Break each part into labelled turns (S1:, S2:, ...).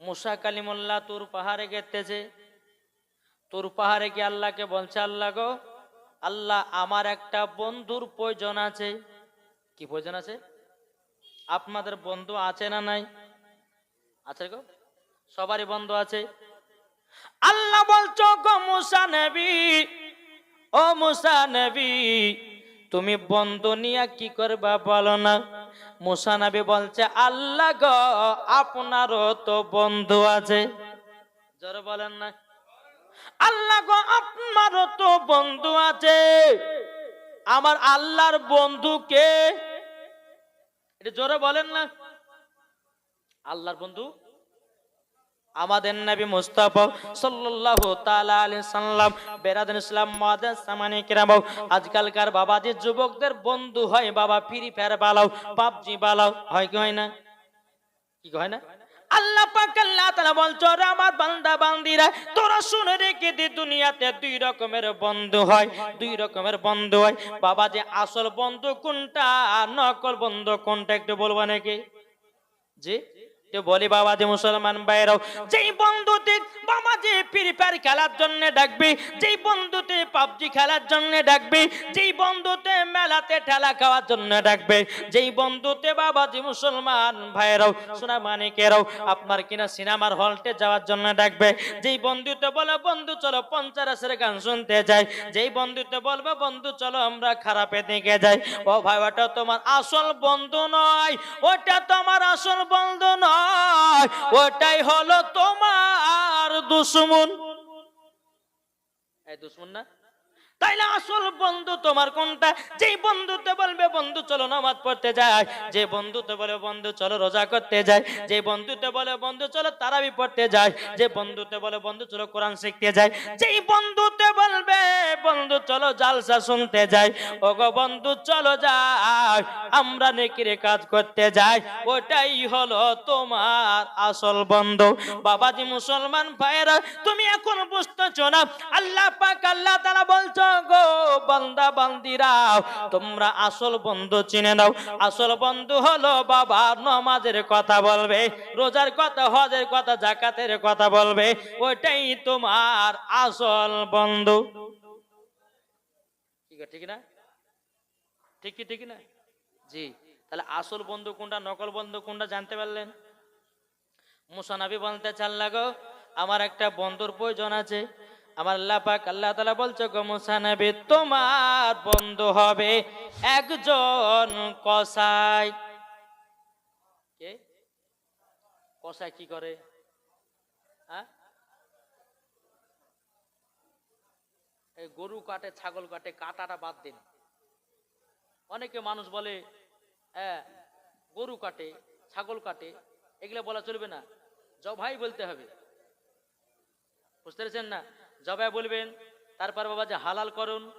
S1: মুসা কালিমুল্লাহ তোর পাহাড়ে গেতেছে। তোর পাহাড়ে গিয়ে আল্লাহকে বলছে, আল্লাহ গো, আল্লাহ আমার একটা বন্ধুর প্রয়োজন আছে। কি প্রয়োজন আছে? আপনাদের বন্ধু আছে না নাই? আছে গো? সবারই বন্ধু আছে। আল্লাহ বলছো, গো মুসা নবী, ও মুসা নবী, তুমি বন্ধু নিয়ে কি করবা বলো না? মুসা নবী বলছে, আল্লাহ গ, আপনারও তো বন্ধু আছে। জোরে বলেন না। আল্লাহ গো, আপনারও তো বন্ধু আছে। আমার আল্লাহর বন্ধু কে? এটা জোরে বলেন না। আল্লাহর বন্ধু? আমাদের নবী মুস্তাফা সাল্লাল্লাহু তাআলা আলাইহি সাল্লাম, বেরাদান ইসলাম, মাদান সামানি কিরাম, আজকালকার বাবাজি যুবকদের বন্ধু হয় বাবা, ফ্রি ফায়ার বালাও, পাবজি বালাও, হয় কি হয় না? কি হয় না? আল্লাহ পাক আল্লাহ তাআলা বলছো আমার বান্দা, বান্দিরা, তোরা শুনে রেখে দে, দুনিয়াতে দুই রকমের বন্ধু হয়, দুই রকমের বন্ধু হয়। বাবা যে আসল বন্ধু কোনটা? আর নকল বন্ধু কোনটা? একটু বলব নাকি? জি? বলি বাবা যে মুসলমান ভাইরাও, যেই বন্ধুতে বাবা যে ফ্রি ফায়ার খেলার জন্য ডাকবে, যেই বন্ধুতে পাবজি খেলার জন্য ডাকবে, যেই বন্ধুতে মেলাতে ঠেলা খাওয়ার জন্য ডাকবে, যেই বন্ধুতে বাবা যে মুসলমান ভাইরাও, সোনা মানিকেরাও, আপনার কিনা সিনেমার হলটে যাওয়ার জন্য ডাকবে, যেই বন্ধুতে বলে, বন্ধু চলো পঞ্চাশের গান শুনতে যাই, যেই বন্ধুতে বলবে, বন্ধু চলো, আমরা খারাপে দিকে যাই, ও ভাই, ওটা তোমার আসল বন্ধু নয়, ওটা তোমার আসল বন্ধু নয়। ওটাই হলো তোমার দুশ্মন। দুশ্মন না? তাইলে আসল বন্ধু তোমার কোনটা? যেই বন্ধুতে বলবে, বন্ধু, চলো নামাজ পড়তে যায় যে বন্ধুতে বলে, বন্ধু, চলো রোজা করতে যায় যে বন্ধুতে বলে, বন্ধু, চলো তারাবি পড়তে যায় যে বন্ধুতে বলে, বন্ধু, চলো কোরআন শিখতে যায় যেই বন্ধুতে বলবে, বন্ধু, চলো জালসা শুনতে যাই। ওগো বন্ধু, চলো যাই, আমরা নেকিরে কাজ করতে যাই। ওটাই হলো তোমার আসল বন্ধু। বাবাজি মুসলমান ভাইরা তুমি এখন বুঝতেছো না? আল্লাহ পাক, আল্লাহ তাআলা বলছো গো তোমরা আসল বন্ধু চিনে আসল বন্ধু হলো বাবা, নমাজের কথা বলবে, রোজার কথা, হজের কথা, জাকাতের কথা বলবে, ওইটাই তোমার আসল বন্ধু। ঠিক না? ঠিক কি, ঠিক না? জি, তাহলে আসল বন্ধু কোনটা, নকল বন্ধু কোনটা জানতে পারলেন? মুসানাবি বলতে চাল লাগো, আমার একটা বন্ধুর প্রয়োজন আছে। আমার আল্লাহ পাক, আল্লাহ তালা বলছে, গো মুসানবী তোমার বন্ধু হবে একজন কসাই। কে? কসাই কি করে? হ্যাঁ? এই গরু কাটে, ছাগল কাটে, কাটাটা বাদ দিন। অনেকে মানুষ বলে হ্যাঁ গরু কাটে, ছাগল কাটে, এগুলো বলা চলবে না। জবাই বলতে হবে। বুঝতে পেরেছেন না? জবাই বলবেন, তারপর বাবা যে হালাল করুন,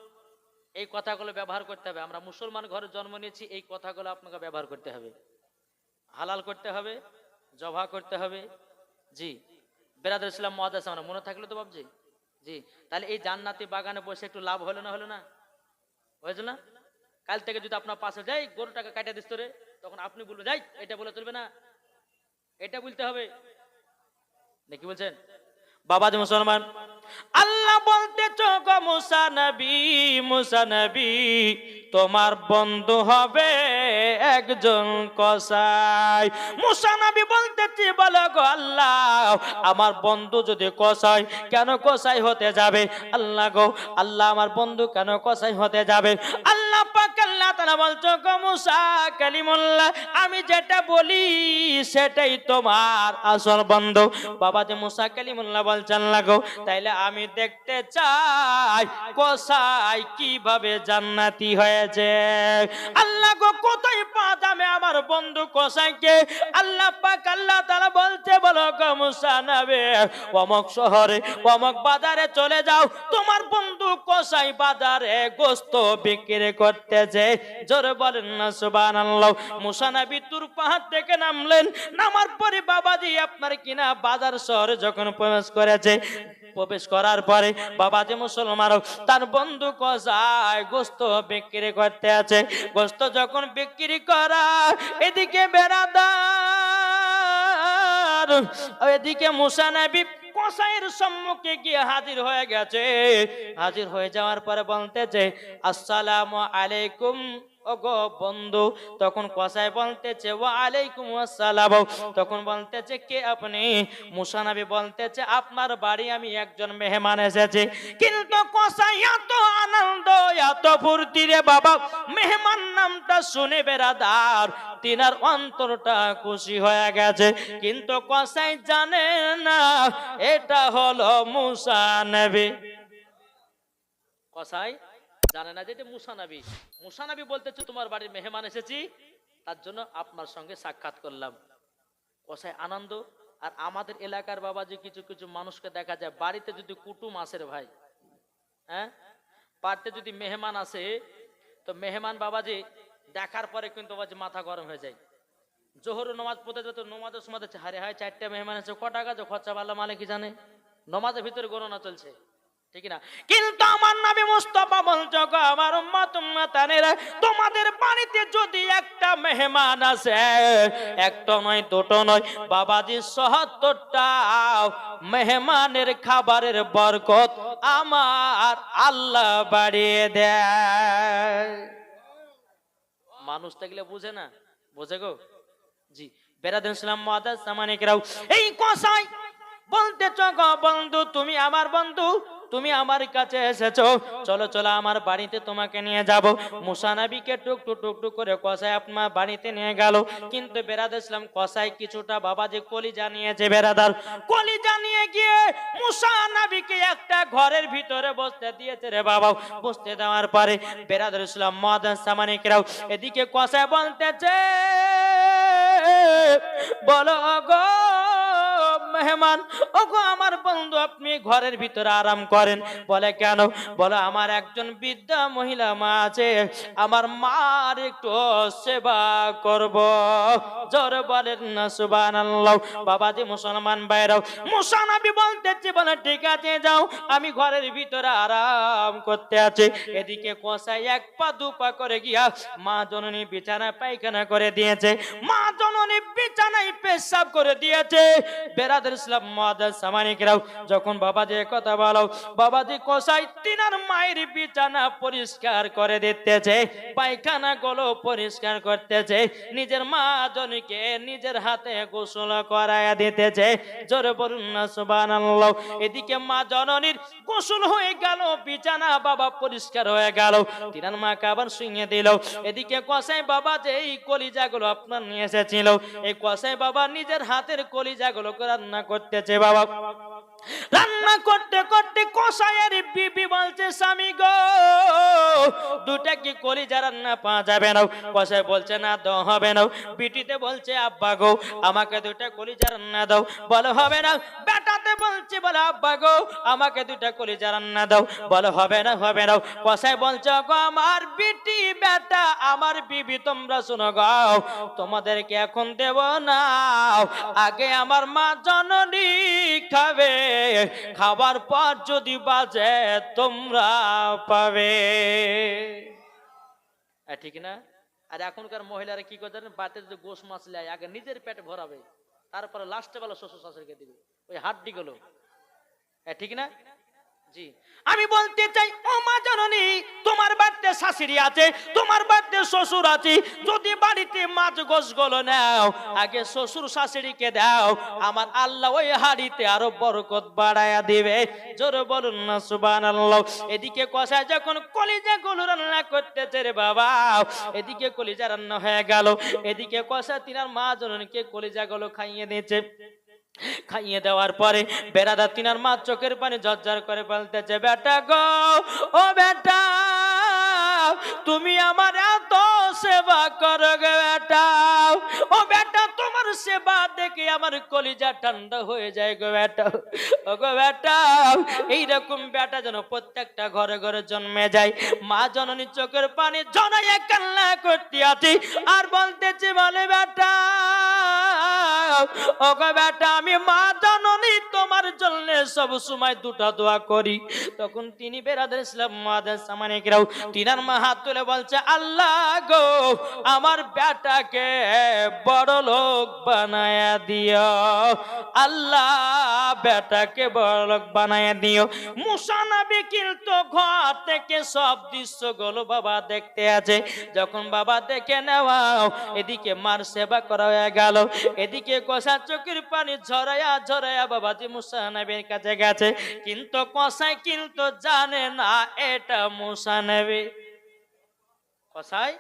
S1: এই কথাগুলো ব্যবহার করতে হবে। আমরা মুসলমান ঘরে জন্ম নিয়েছি, এই কথাগুলো আপনাকে ব্যবহার করতে হবে। হালাল করতে হবে জবা করতে হবে। জি। বেরাদুল ইসলাম মহাদাস, আমরা মনে থাকল তো বাবজি জি। তাহলে এই জান্নাতি বাগানে বসে একটু লাভ হলো না হলো না? হয়েছিল না? কাল থেকে যদি আপনার পাশে যাই, গরুটাকে কাটিয়ে দিস রে তখন আপনি বলবেন, যাই, এটা বলে চলবে না। এটা বলতে হবে। নাকি বলছেন? বাবা যে মুসলমান? আল্লাহ বলতে চোখ মুসা নবী মুসা নবী, তোমার বন্ধু হবে একজন কসাই। মুসা নবী বলতেছি, বলো গো আল্লাহ, আমার বন্ধু যদি কসাই, কেন কসাই হতে যাবে? আল্লাহ গো, আল্লাহ আমার বন্ধু কেন কসাই হতে যাবে? আল্লাহ পাক তাআলা বলছো গো মুসা কালিমুল্লাহ, আমি যেটা বলি সেটাই তোমার আসল বন্ধু। বাবা যে মুসা কালিমুল্লাহ বলছেন লাগো তাইলে আমি দেখতে চাই, কোসাই কীভাবে জান্নাতি হয়েছে। আল্লাহ গো কোথায় পা আমার বন্ধু কোসাইকে। আল্লাহ পাক, আল্লাহ তাআলা বলছে, বলো গো মুসা নবে, অমক শহরে, অমক বাজারে চলে যাও। তোমার বন্ধু কোসাই বাজারে গোস্ত বিক্রি করতেছে। জোরে বলেন না, সুবহানাল্লাহ। মুসা নবী তুর পাহাড় থেকে নামলেন। নামার পরে বাবাজি আপনার কিনা বাজার শহরে যখন প্রবেশ করেছে। প্রবেশ করার পরে বাবাজি মুসলমান তার বন্ধু কষায় গোস্ত বিক্রি করতে আছে। গোস্ত যখন বিক্রি করা, এদিকে বেড়াদা এদিকে মুসা নবী কসাইয়ের সম্মুখে গিয়ে হাজির হয়ে গেছে। হাজির হয়ে যাওয়ার পরে বলতেছে, আসসালামু আলাইকুম। বন্ধু, তখন কসাই বলতেছে ওয়া আলাইকুম আসসালাম। তখন বলতেছে, কে আপনি? মুসা নবী বলতেছে, আপনার বাড়ি আমি একজন মেহমান এসেছি। কিন্তু কসাই এত আনন্দ, এত ফুর্তি রে বাবা, মেহমান নামটা শুনে বেড়াদার তিনার অন্তরটা খুশি হয়ে গেছে। কিন্তু কসাই জানে না, এটা হলো মুসা নবী। কসাই? জানে না যে এটা মুসা নবী। মুসা নবী বলতেছে তোমার বাড়ির মেহমান এসেছি, তার জন্য আপনার সঙ্গে সাক্ষাৎ করলাম। কসাই আনন্দ, আর আমাদের এলাকার বাবা যে কিছু কিছু মানুষকে দেখা যায়, বাড়িতে যদি কুটুম আসে রে ভাই হ্যাঁ? বাড়িতে যদি মেহমান আসে, তো মেহমান বাবাজি দেখার পরে কিন্তু বাবাজি মাথা গরম হয়ে যায়। জোহর নমাজ পড়তে যেত নমাজের সময় হারে হায় চারটে মেহমান আছে ক টাকা যে খরচা পাল্লা মালে কি জানে? নমাজের ভিতরে গণনা চলছে। কিন্তু আমার নাবি মুস্তফা বলছো গো, আমার উম্মত তোমাদের বাড়িতে যদি একটা মেহমান আছে একটা নয়, দুটো নয়, বাবাজি সহত্তরটা মেহমানের খাবারের বরকত আমার আল্লাহ বাড়িয়ে দেয়। মানুষ থাকলে বুঝে না? বোঝে গো? জি বেরাদিন সালাম মাদাস সামানিকরাও এই কসাই বলতে গো, বন্ধু, তুমি আমার বন্ধু। তুমি আমার কাছে এসেছ। চলো চলো, আমার বাড়িতে তোমাকে নিয়ে যাব। মুসানাবিকে টুক টুক টুক টুক করে কসাই আপনার বাড়িতে নিয়ে গেল। কিন্তু বেরাদ ইসলাম কসাই কিছুটা বাবা যে কলি জানিয়েছে বেরাদার। কলি জানিয়ে গিয়ে মুসানাবিকে একটা ঘরের ভিতরে বসতে দিয়েছে রে বাবা। বসতে দেওয়ার পরে বেরাদুল ইসলাম মহাদান সামানিকরাও এদিকে কসাই বলতেছে, বলো গো মেহমান, ওগো আমার বন্ধু, আপনি ঘরের ভিতরে আরাম করেন। বলে, কেন? বলে, আমার একজন বৃদ্ধা মহিলা মা আছে, আমার মার একটু সেবা করব। জোরে বলেন না, সুবহানাল্লাহ। বাবাজি, মুসলমান বাইরাও মুসানবী বলতেছে, বলে, ঠিক আছে, যাও, আমি ঘরের ভিতরে আরাম করতে আছে। এদিকে কষাই এক পা, দু পা করে গিয়া মা জননী বিছানা পায়খানা করে দিয়েছে। মা জননী বিছানায় পেশাব করে দিয়েছে। বেরাদের ইসলাম মাদার সামানিকরাও যখন কথা বলো, বাবাজি কষাই তিনার মায়ের বিছানা পরিষ্কার করে দিতেছে, পায়খানা গুলো পরিষ্কার করতেছে, নিজের মা জনকে নিজের হাতে গোসল করায়া দিতেছে। জোরে বলুন না, সুবহানাল্লাহ। এদিকে মা জননীর গোসল হয়ে গেল, বিছানা বাবা পরিষ্কার হয়ে গেল। তিনার মাকে আবার শুইয়ে দিল। এদিকে কসাই বাবা যে এই কলিজাগুলো আপনার নিয়ে এসেছিল, এই কসাই বাবা নিজের হাতের কলিজাগুলো রান্না করতেছে বাবা। রান্না করতে করতে কষায়ের বিবি বলছে, স্বামী গো, দুটা কি কলিজা রান্না পাওয়া যাবে না? কষাই বলছে, না দাও হবে না। বিটিতে বলছে, আব্বা গো, আমাকে দুটা কলিজা রান্না দাও। বলে, হবে না। বেটাতে বলছে, বলে, আব্বা গো, আমাকে দুটা কলিজা রান্না দাও। বলে, হবে না হবে না। কষাই বলছে গো আমার বিটি বেটা, আমার বিবি, তোমরা শোনো গাও তোমাদেরকে এখন দেব না। আগে আমার মা জননী খাবে খাবার পর যদি বাজে, তোমরা পাবে। ঠিক না? আর এখনকার মহিলারা কি করে জানেন? যদি গোস মাছ লেয়, আগে নিজের পেট ভরাবে, তারপরে লাস্টে বেলা শ্বশুর শাশুড়িকে দিবে। ওই হাড্ডি গুলো ঠিক না? আমি বলতে চাই, ও মা জননী, তোমার বাড়িতে শাশুড়ি আছে, তোমার বাড়িতে শ্বশুর আছে, যদি বাড়িতে মাছ গোসগুলো নাও, আগে শ্বশুর শাশুড়িকে দাও, আমার আল্লাহ ওই হাড়িতে আরও বরকত বাড়ায়া দিবে। জোরে বলুন না, সুবহানাল্লাহ। এদিকে কষায় যখন কলিজা গুলো রান্না করতেছে রে বাবা, এদিকে কলিজা রান্না হয়ে গেল। এদিকে কষা তিনার মা জননীকে কলিজা গুলো খাইয়ে দিয়েছে। খাইয়ে দেওয়ার পরে বেড়াদা তিনার মা চোখের পানি ঝরঝর করে বলতেছে, বেটা গো, ও বেটা, তুমি আমার এত সেবা করো গে বেটা। ও বেটা, তোমার সেবা দেখে আমার কলিজা ঠান্ডা হয়ে যায় গো বেটা। ও গো বেটা, এইরকম বেটা যেন প্রত্যেকটা ঘরে ঘরে জন্মে যায়। মা জননী চোখের পানি জনাইয়া কান্না করতে আছি আর বলতেছে, বলে বেটা ওগো বেটা আমি মা জননী তোমার
S2: জন্য সব সময় দুটা দোয়া করি। তখন তিনি বেরাদের ইসলাম মাদার সামানিকরাও তিনার মা হাত তুলে বলছে, আল্লাহ গো, আমার বেটাকে বড় লোক বানায়া দিও। আল্লাহ বেটাকে বড় লোক বানায়া দিও। মুসা নবী কিন্তু ঘর থেকে সব দৃশ্য দৃশ্যগুলো বাবা দেখতে আছে। যখন বাবা দেখে নেওয়াও, এদিকে মার সেবা করা হয়ে গেল। এদিকে কষা চোখের পানি ঝরাইয়া ঝরাইয়া বাবাজি মুসা নবীর কাছে গেছে। কিন্তু কসাই কিন্তু জানে না এটা মুসা নবী। কষাই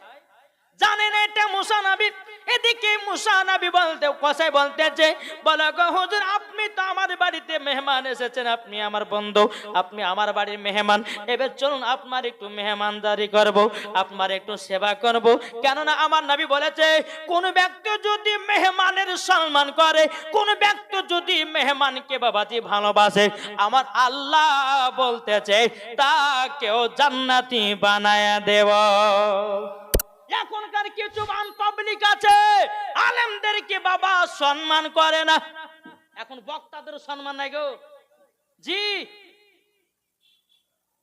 S2: জানে না এটা মুসা নবী। এদিকে মুসা নবী বলতে কষাই বলতেছে বলো গো হুজুর, আপনি তো আমার বাড়িতে মেহমান এসেছেন, আপনি আমার বন্ধু, আপনি আমার বাড়ির মেহমান। এবার চলুন, আপনার একটু মেহমানদারি করব, আপনার একটু সেবা করব। কেননা আমার নবী বলেছে, কোন ব্যক্তি যদি মেহমানের সম্মান করে, কোন ব্যক্তি যদি মেহমানকে বাবাজি ভালোবাসে, আমার আল্লাহ বলতেছে, তাকেও জান্নাতি বানায়া দেব। এখনকার কিছু মান পাবলিক আছে, আলেমদেরকে বাবা সম্মান করে না। এখন বক্তাদের সম্মান নাই গো। জি।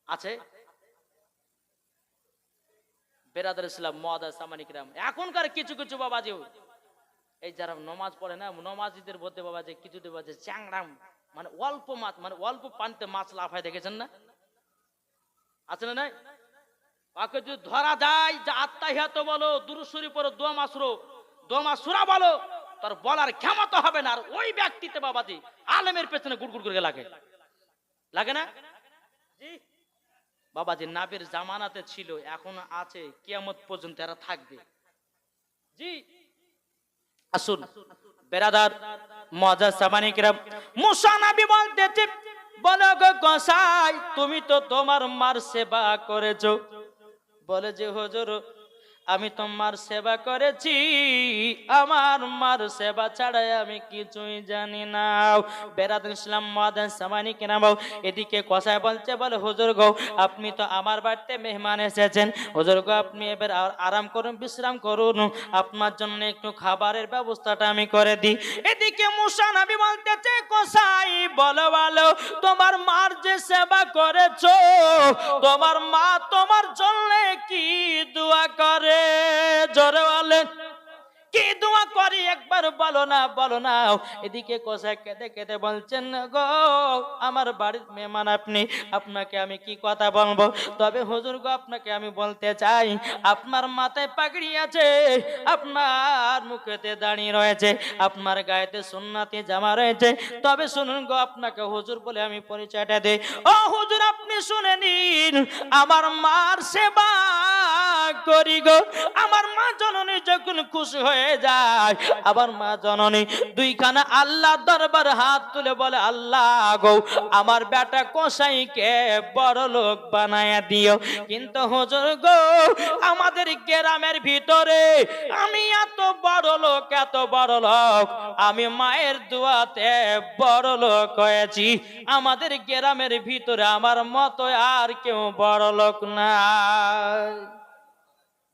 S2: আছে? বেরাদার ইসলাম এখনকার কিছু কিছু বাবাজি এই যারা নমাজ পড়ে না, নমাজিদের বলতে বাবা যে কিছু দেবা যে চ্যাংরাম। মানে অল্প মাছ মানে অল্প পানিতে মাছ লাফায় দেখেছেন না? আছে না নাই? তাকে যদি ধরা যায় যে আত্মাহিয়াত বলো দুরুসুরি পড়ো দোয়া মাসুরো দোয়া মাসুরা বলো তার বলার ক্ষমতা হবে না। আর ওই ব্যক্তিতে বাবাজি আলেমের পেছনে গুড়গুড় করে লাগে। লাগে না? জি। বাবাজি নাবির জামানাতে ছিল এখন আছে কিয়ামত পর্যন্ত এরা থাকবে। জি। আসুন বেরাদার মজা সামানিকরা মুসা নবী বলতেছে বলো গো গোসাই তুমি তো তোমার মার সেবা করেছ। বলে যে হুজুর আমি তোমার সেবা করেছি, আমার মার সেবা ছাড়াই আমি কিছুই জানি না। বেরাদ ইসলাম মাদান সামানি কেনা বাউ, এদিকে কষায় বলছে, বলে, হুজুর গো, আপনি তো আমার বাড়িতে মেহমান এসেছেন। হুজুর গো, আপনি এবার আর- আরাম করুন, বিশ্রাম করুন। আপনার জন্য একটু খাবারের ব্যবস্থাটা আমি করে দিই। এদিকে মুসা নবী বলতেছে কষাই বলো বলো, তোমার মার যে সেবা করেছ, তোমার মা তোমার জন্য কি দোয়া করে? জোরে বলেন। কি দোয়া করি? একবার বলো না বলো না। এদিকে কোষা কেঁদে কেঁদে বলছেন, গো, আমার বাড়ির মেহমান আপনি, আপনাকে আমি কি কথা বলব? তবে হুজুর গো, আপনাকে আমি বলতে চাই, আপনার মাথায় পাগড়ি আছে, আপনার মুখেতে দাঁড়িয়ে রয়েছে, আপনার গায়েতে সুন্নাতি জামা রয়েছে। তবে শুনুন গো, আপনাকে হুজুর বলে আমি পরিচয়টা দেই। ও হুজুর, আপনি শুনে নিন, আমার মার সেবা করি গো। আমার মা জননী যখন খুশি হয়ে যায় আবার মা জননী দুইখানা আল্লাহ দরবার হাত তুলে বলে, আল্লাহ গো, আমার বেটা কসাইকে বড় লোক বানায়া দিও। কিন্তু হুজুর গো, আমাদের গ্রামের ভিতরে আমি এত বড় লোক, এত বড় লোক, আমি মায়ের দুয়াতে বড় লোক হয়েছি। আমাদের গ্রামের ভিতরে আমার মতো আর কেউ বড় লোক নাই।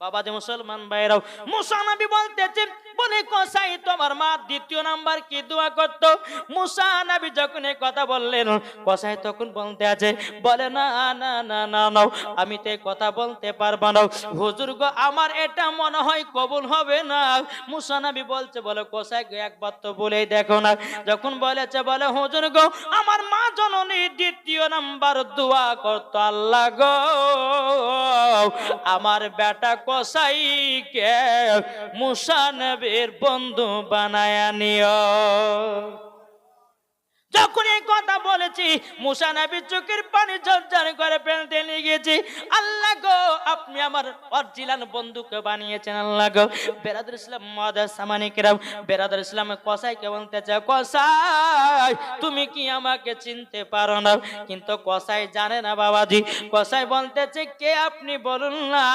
S2: বাবা যে মুসলমান ভাইরাও, মুসা নবী বলতেছে বলে কসাই, তোমার মা দ্বিতীয় নাম্বার কি দোয়া করতো? মুসা নবী যখন এই কথা বললেন, কসাই তখন বলতে আছে, বলে, না না না না না, আমি তো কথা বলতে পারব না। হুজুর গো, আমার এটা মনে হয় কবুল হবে না। মুসা নবী বলছে, বলে, কসাই গো, একবার তো বলেই দেখো না। যখন বলেছে, বলে, হুজুর গো, আমার মা জননী দ্বিতীয় নাম্বার দোয়া করতো, আল্লাহ গো, আমার বেটা কসাইকে মুসানবীর বন্ধু বানায়া নিও। যখন এই কথা বলেছি, মুসা নবী চোখের পানি ঝরঝর করে ফেলতে লেগেছি। আল্লাহ গো, আপনি আমার অরিজিনাল বন্ধুকে বানিয়েছেন, আল্লাহ গো। বেরাদুল ইসলাম, মাদার সামানিকেরাম বেরাদুল ইসলাম কসাই কে বলতে চাও কসাই, তুমি কি আমাকে চিনতে পারো না? কিন্তু কসাই জানে না, বাবাজি। কসাই বলতেছে, কে আপনি বলুন না?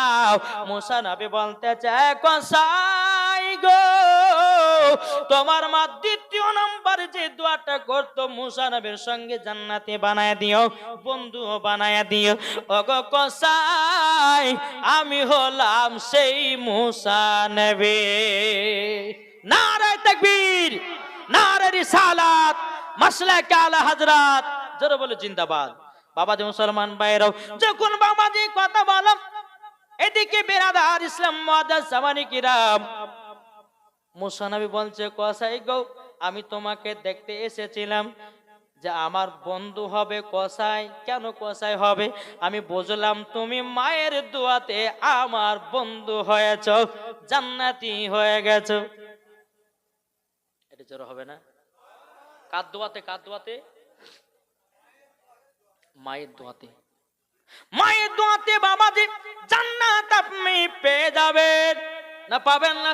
S2: মুসা নবী বলতে চায়, কসাই। গো। তোমার মা দ্বিতীয় নাম্বার যে দোয়াটা করতো, মুসা নবীর সঙ্গে জান্নাতে বানায় দিও বন্ধু বানায় দিও। ওগো কসাই, আমি হলাম সেই মুসা নবী। নারায় তাকবীর নারে রিসালাত মাসলা জোরে বলে, জিন্দাবাদ। বাবাজি মুসলমান যখন কথা বলো, এদিকে বেরাদার ইসলাম মুআদ্দাস জামানি কিরাম মুসানবী বলছে, কসাই গো, আমি তোমাকে দেখতে এসেছিলাম যে আমার বন্ধু হবে কসাই। কেন কসাই হবে? আমি বুঝলাম তুমি মায়ের দোয়াতে আমার বন্ধু হয়েছ, জান্নাতি হয়ে গেছ। এটা জোর হবে না? কার দোয়াতে কার দোয়াতে? মায়ের দোয়াতে। মায়ের দোয়াতে বাবাজি জান্নাত আপনি পেয়ে যাবেন। না পাবেন না?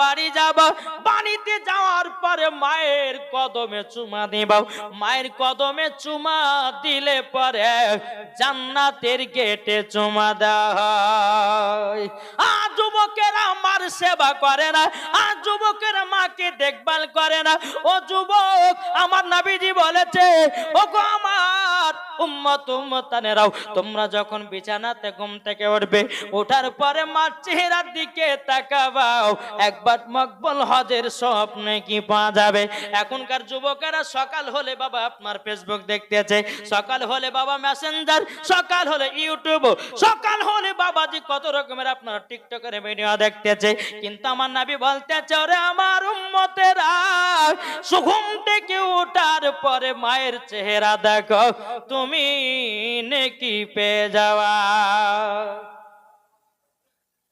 S2: বাড়ি যাবা। বাড়িতে যাওয়ার পরে মায়ের কদমে চুমা দিবাও মায়ের কদমে চুমা দিলে পরে জান্নাতের গেটে চুমা দেয়। আ যুবকেরা আমার সেবা করে না আর যুবকেরা মাকে দেখভাল করে না। ও যুবক, আমার নাবিজি বলেছে ও গো আমার উম্মত উম্মতানেরাও, তোমরা যখন বিছানাতে ঘুম থেকে উঠবে ওঠার পরে মার চেহারার দিকে তাকাবাও। একবার মকবল হজের স্বপ্নে কি পাওয়া যাবে? এখনকার যুবকেরা সকাল হলে বাবা আপনার ফেসবুক দেখতেছে, সকাল হলে বাবা মেসেঞ্জার সকাল হলে ইউটিউব সকাল হলে বাবাজি কত রকমের আপনার টিকটকের ভিডিও দেখতেছে। কিন্তু আমার নাবি বলতেছে, ওরে আমার উম্মতেরা, সুঘুম থেকে ওঠার পরে মায়ের চেহারা দেখো, তুমি নেকি পেয়ে যাওয়া।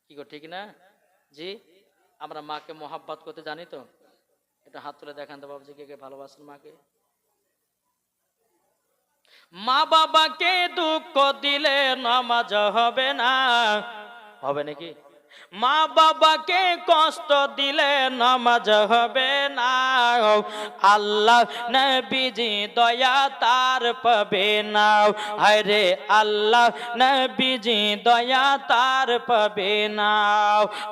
S2: কি গো, ঠিক না? জি? আমরা মাকে মোহাব্বত করতে জানি তো? এটা হাত তুলে দেখান তো বাবুজি, কে কে ভালোবাসেন মাকে? মা বাবাকে দুঃখ দিলে নামাজ হবে না। হবে নাকি? মা বাবাকে কষ্ট দিলে নামাজ হবে না। আল্লাহ নবীজি দয়া তার পাবে না। আরে আল্লাহ নবীজি দয়া তার পাবে না।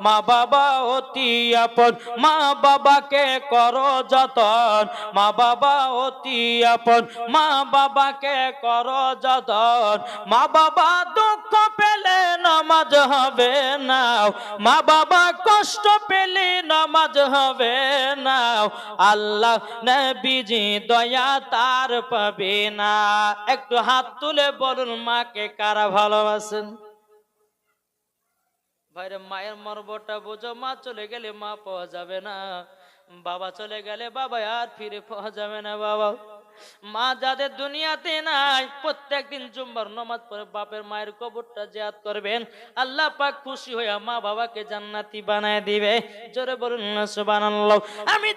S2: মা বাবা অতি আপন, মা বাবাকে করো যতন। মা বাবা অতি আপন, মা বাবাকে করো যতন। মা বাবা দুঃখ পেলে নামাজ হবে না। মা বাবা কষ্ট পেলে নামাজ হবে না। আল্লাহ নবীজি দয়া তার পাবে না। একটু হাত তুলে বলুন মাকে কারা ভালোবাসেন? ভাইরে, মায়ের মর্বটা বোঝো, মা চলে গেলে মা পাওয়া যাবে না। বাবা চলে গেলে বাবা আর ফিরে পাওয়া যাবে না বাবা। মা যাদের দুনিয়াতে নাই প্রত্যেক দিন জুম্বার নমাজ পরে বাপের মায়ের কবরটা জিয়াদ করবেন। আল্লাহ পাক খুশি হয়ে মা বাবাকে জান্নাতি বানায় দিবে। জোরে বলুন আমি